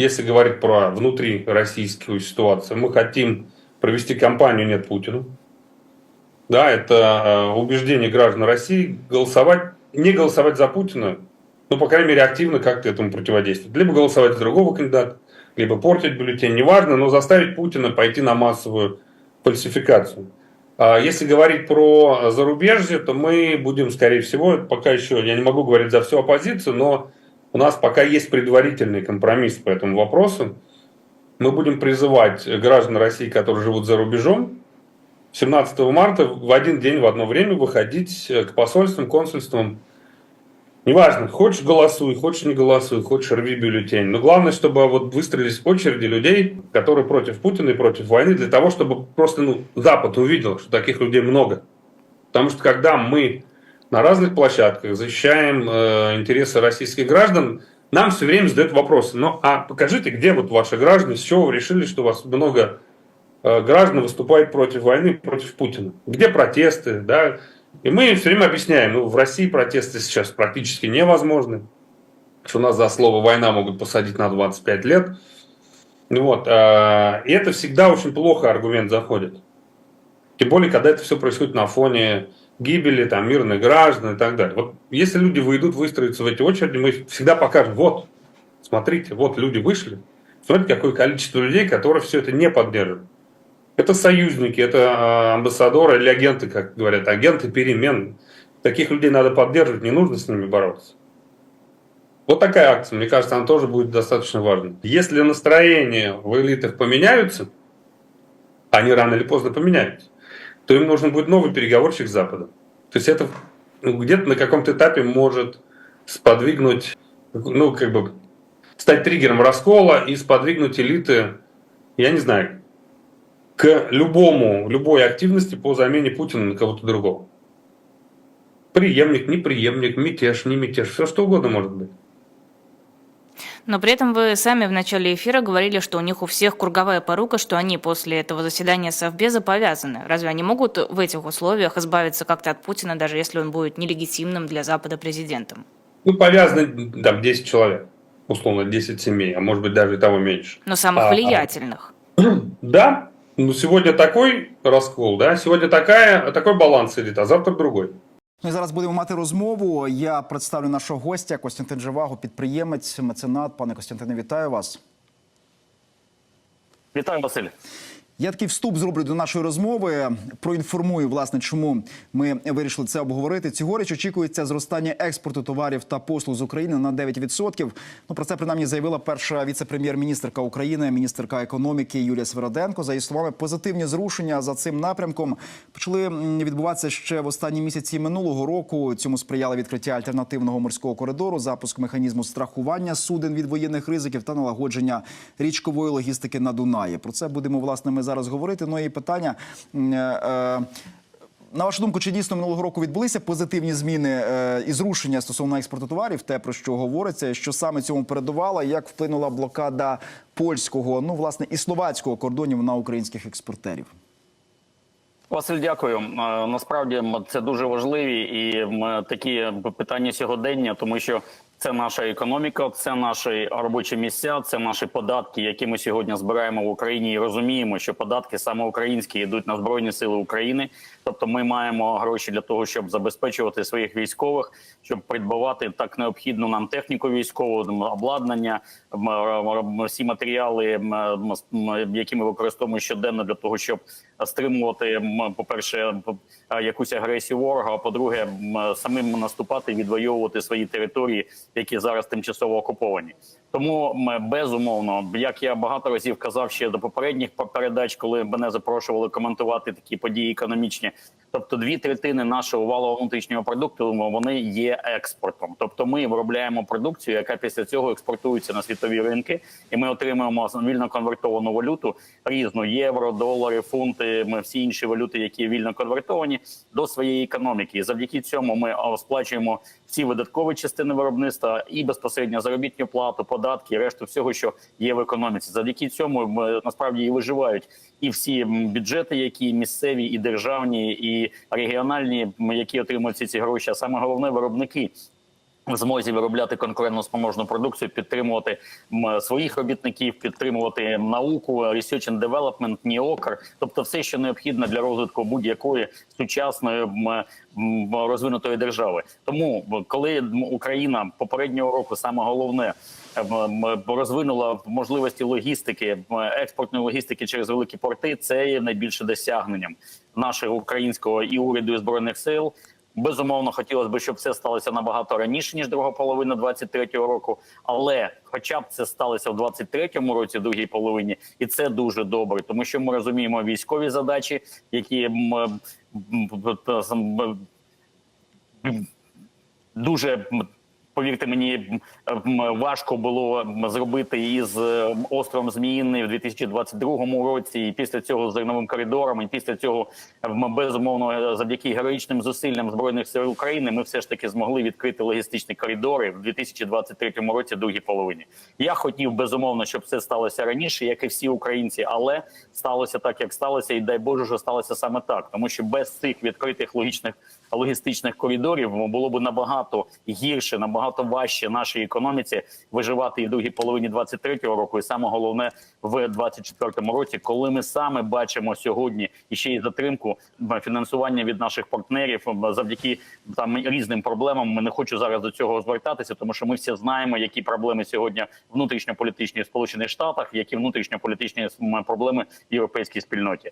если говорить про внутри российскую ситуацию, мы хотим провести кампанию «Нет Путину». Да, это э, убеждение граждан России голосовать, не голосовать за Путина, ну, по крайней мере, активно как-то этому противодействовать. Либо голосовать за другого кандидата, либо портить бюллетень, неважно, но заставить Путина пойти на массовую фальсификацию. А Если говорить про зарубежье, то мы будем, скорее всего, пока еще, я не могу говорить за всю оппозицию, но у нас пока есть предварительный компромисс по этому вопросу. Мы будем призывать граждан России, которые живут за рубежом, 17 марта в один день, в одно время выходить к посольствам, консульствам. Неважно, хочешь голосуй, хочешь не голосуй, хочешь рви бюллетень. Но главное, чтобы вот выстроились очереди людей, которые против Путина и против войны, для того, чтобы просто ну, Запад увидел, что таких людей много. Потому что когда мы на разных площадках защищаем э, интересы российских граждан, нам все время задают вопросы. Ну, а покажите, где вот ваши граждане, с чего вы решили, что у вас много э, граждан выступает против войны, против Путина? Где протесты, да? И мы все время объясняем, ну, в России протесты сейчас практически невозможны, что нас за слово «война» могут посадить на 25 лет. Ну Вот. э, И это всегда очень плохо аргумент заходит. Тем более, когда это все происходит на фоне гибели там, мирных граждан и так далее. Вот если люди выйдут, выстроятся в эти очереди, мы всегда покажем, вот, смотрите, вот люди вышли, смотрите, какое количество людей, которые все это не поддерживают. Это союзники, это э, амбассадоры или агенты, как говорят, агенты перемен. Таких людей надо поддерживать, не нужно с ними бороться. Вот такая акция, мне кажется, она тоже будет достаточно важной. Если настроения в элитах поменяются, они рано или поздно поменяются, то им нужен будет новый переговорщик с Запада. То есть это ну, где-то на каком-то этапе может сподвигнуть, ну, как бы, стать триггером раскола и сподвигнуть элиты, я не знаю, к любому, любой активности по замене Путина на кого-то другого. Приемник, неприемник, мятеж, не мятеж, все что угодно может быть. Но при этом вы сами в начале эфира говорили, что у них у всех круговая порука, что они после этого заседания Совбеза повязаны. Разве они могут в этих условиях избавиться как-то от Путина, даже если он будет нелегитимным для Запада президентом? Ну, повязаны там 10 человек, условно 10 семей, а может быть даже и того меньше. Но самых А, влиятельных. Да, ну сегодня такой раскол, да, сегодня такая, такой баланс идет, а завтра другой. Ну і зараз будемо мати розмову. Я представлю нашого гостя Костянтин Живаго, підприємець, меценат. Пане Костянтине, вітаю вас. Вітаю, Василь. Я такий вступ зроблю до нашої розмови. Проінформую, власне, чому ми вирішили це обговорити. Цьогоріч очікується зростання експорту товарів та послуг з України на 9%. Ну про це принаймні заявила перша віце-прем'єр-міністрка України, міністерка економіки Юлія Свероденко. За її словами, позитивні зрушення за цим напрямком почали відбуватися ще в останні місяці минулого року. Цьому сприяли відкриття альтернативного морського коридору, запуск механізму страхування суден від воєнних ризиків та налагодження річкової логістики на Дунаї. Про це будемо власне ми зараз говорити. Ну і питання. е, на вашу думку, чи дійсно минулого року відбулися позитивні зміни е, і зрушення стосовно експорту товарів, те про що говориться, що саме цьому передувало, як вплинула блокада польського, ну власне і словацького кордонів на українських експортерів? Василь, дякую. Е, Насправді це дуже важливі і такі питання сьогодення, тому що це наша економіка, це наші робочі місця, це наші податки, які ми сьогодні збираємо в Україні, і розуміємо, що податки саме українські йдуть на збройні сили України. Тобто, ми маємо гроші для того, щоб забезпечувати своїх військових, щоб придбавати так необхідну нам техніку військову, обладнання, всі матеріали, які ми використовуємо щоденно для того, щоб стримувати, по-перше, якусь агресію ворога. А по-друге, самим наступати, відвоювати свої території, які зараз тимчасово окуповані. Тому ми безумовно, як я багато разів казав ще до попередніх по- передач, коли мене запрошували коментувати такі події економічні. Тобто, дві третини нашого валового внутрішнього продукту вони є експортом. Тобто, ми виробляємо продукцію, яка після цього експортується на світові ринки, і ми отримуємо вільно конвертовану валюту різну євро, долари, фунти. Ми всі інші валюти, які вільно конвертовані до своєї економіки. І завдяки цьому ми сплачуємо всі видаткові частини виробництва і безпосередньо заробітну плату, податки, і решту всього, що є в економіці. Завдяки цьому ми, насправді і виживають і всі бюджети, які місцеві, і державні, і регіональні, м, які отримують всі ці гроші. А саме головне виробники. в змозі виробляти конкурентно спроможну продукцію, підтримувати своїх робітників, підтримувати науку, research and development, НІОКР, тобто все, що необхідно для розвитку будь-якої сучасної розвинутої держави. Тому коли Україна попереднього року саме головне розвинула можливості логістики, експортної логістики через великі порти, це є найбільше досягненням нашого українського і уряду і збройних сил. Безумовно, хотілося б, щоб це сталося набагато раніше ніж друга половина 23-го року. Але хоча б це сталося в 23-му році, в другій половині, і це дуже добре, тому що ми розуміємо військові задачі, які дуже повірте мені, важко було зробити із островом Зміїний в 2022 році, і після цього з зерновим коридором, і після цього безумовно завдяки героїчним зусиллям збройних сил України. Ми все ж таки змогли відкрити логістичні коридори в 2023 році, другій половині. Я хотів безумовно, щоб це сталося раніше, як і всі українці, але сталося так, як сталося, і дай Боже, що сталося саме так, тому що без цих відкритих логічних логістичних коридорів було б набагато гірше, набагато важче нашій економіці виживати і другій половині 23-го року, і саме головне в 24-му році, коли ми саме бачимо сьогодні і ще й затримку фінансування від наших партнерів завдяки там різним проблемам. Ми не хочу зараз до цього звертатися, тому що ми всі знаємо, які проблеми сьогодні внутрішньополітичні в Сполучених Штатах, які внутрішньополітичні проблеми в європейській спільноті.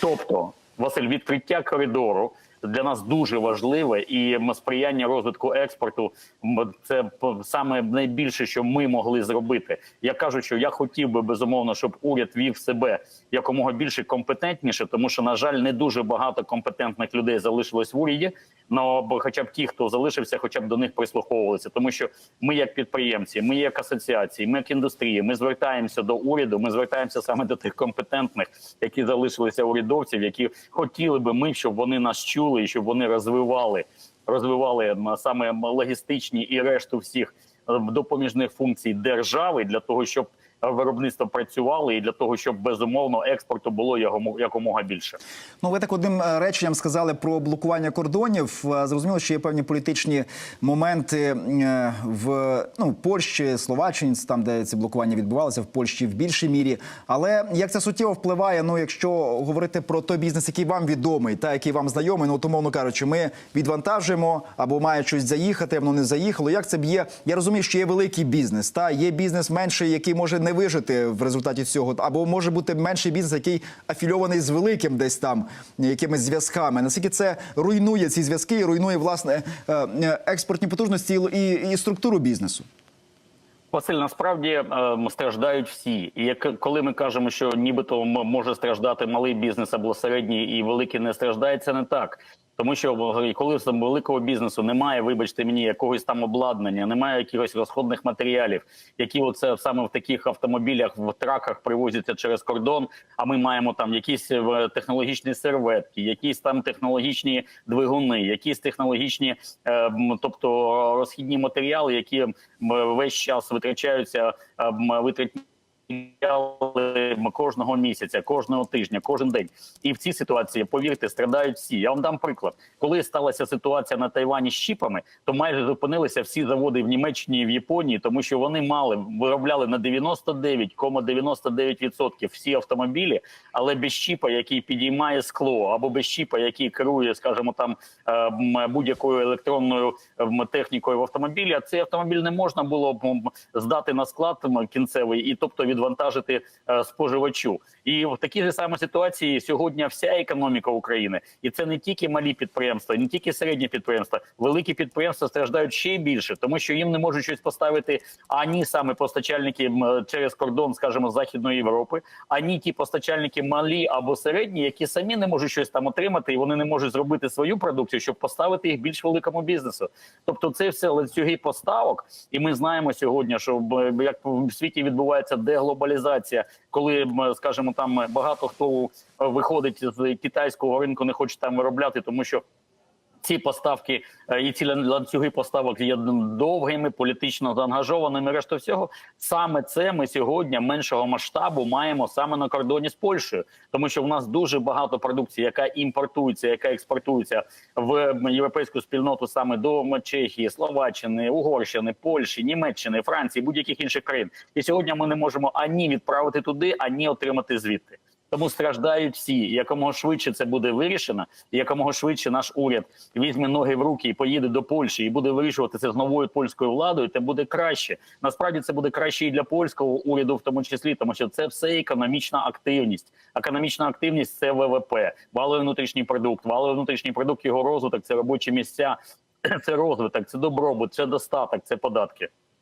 Тобто, Василь, відкриття коридору для нас дуже важливе, і сприяння розвитку експорту це саме найбільше, що ми могли зробити. Я кажу, що я хотів би безумовно, щоб уряд вів себе якомога більше компетентніше, тому що на жаль, не дуже багато компетентних людей залишилось в уряді. Но хоча б ті, хто залишився, хоча б до них прислуховувалися, тому що ми, як підприємці, ми як асоціації, ми як індустрії, ми звертаємося до уряду. Ми звертаємося саме до тих компетентних, які залишилися урядовців, які хотіли би ми, щоб вони нас чули і щоб вони розвивали, розвивали саме логістичні і решту всіх допоміжних функцій держави для того, щоб виробництво працювало, і для того, щоб безумовно експорту було якомога більше. Ну, ви так одним е, реченням сказали про блокування кордонів. Е, Зрозуміло, що є певні політичні моменти е, в ну, Польщі, Словаччині, там, де ці блокування відбувалися, в Польщі в більшій мірі. Але як це суттєво впливає, ну, якщо говорити про той бізнес, який вам відомий, та який вам знайомий, ну, то, мовно кажучи, ми відвантажуємо або має щось заїхати, воно не заїхало. Як це б'є? Я розумію, що є великий бізнес, та є бізнес менший, який може не вижити в результаті цього, або може бути менший бізнес, який афільований з великим десь там якимись зв'язками. Наскільки це руйнує ці зв'язки і руйнує власне е, е, експортні потужності і, і, структуру бізнесу? Василь, насправді е, страждають всі. І як коли ми кажемо, що нібито може страждати малий бізнес або середній і великий не страждає, це не так. Тому що коли з великого бізнесу немає, вибачте мені, якогось там обладнання, немає якихось розходних матеріалів, які оце саме в таких автомобілях в траках привозяться через кордон. А ми маємо там якісь е, технологічні серветки, якісь там технологічні двигуни, якісь технологічні, е, тобто розхідні матеріали, які весь час витрачаються е, витратні кожного місяця, кожного тижня, кожен день. І в цій ситуації, повірте, страдають всі. Я вам дам приклад. Коли сталася ситуація на Тайвані з чіпами, то майже зупинилися всі заводи в Німеччині і в Японії, тому що вони мали виробляли на 99,99% всі автомобілі, але без чіпа, який підіймає скло, або без чіпа, який керує, скажімо, там е, будь-якою електронною е, технікою в автомобілі, а цей автомобіль не можна було б здати на склад кінцевий і тобто відвантажити е, споживачу. І в такій же самій ситуації сьогодні вся економіка України, і це не тільки малі підприємства, не тільки середні підприємства, великі підприємства страждають ще більше, тому що їм не можуть щось поставити ані саме постачальники через кордон, скажімо, західної Європи, ані ті постачальники малі або середні, які самі не можуть щось там отримати, і вони не можуть зробити свою продукцію, щоб поставити їх більш великому бізнесу. Тобто, це все ланцюги поставок, і ми знаємо сьогодні, що як в світі відбувається деглобалізація, коли скажімо, там багато хто е, виходить з китайського ринку, не хоче там виробляти, тому що ці поставки е, і ці ланцюги поставок є довгими, політично заангажованими. Решта всього саме це ми сьогодні меншого масштабу маємо саме на кордоні з Польщею, тому що в нас дуже багато продукції, яка імпортується, яка експортується в європейську спільноту саме до Чехії, Словаччини, Угорщини, Польщі, Німеччини, Франції, будь-яких інших країн. І сьогодні ми не можемо ані відправити туди, ані отримати звідти. Тому страждають всі. Якомога швидше це буде вирішено, і якомога швидше наш уряд візьме ноги в руки і поїде до Польщі і буде вирішувати це з новою польською владою. Це буде краще. Насправді це буде краще і для польського уряду, в тому числі, тому що це все економічна активність. Економічна активність це ВВП, валовий внутрішній продукт, валовий внутрішній продукт, його розвиток, це робочі місця, це розвиток, це добробут, це достаток, це податки.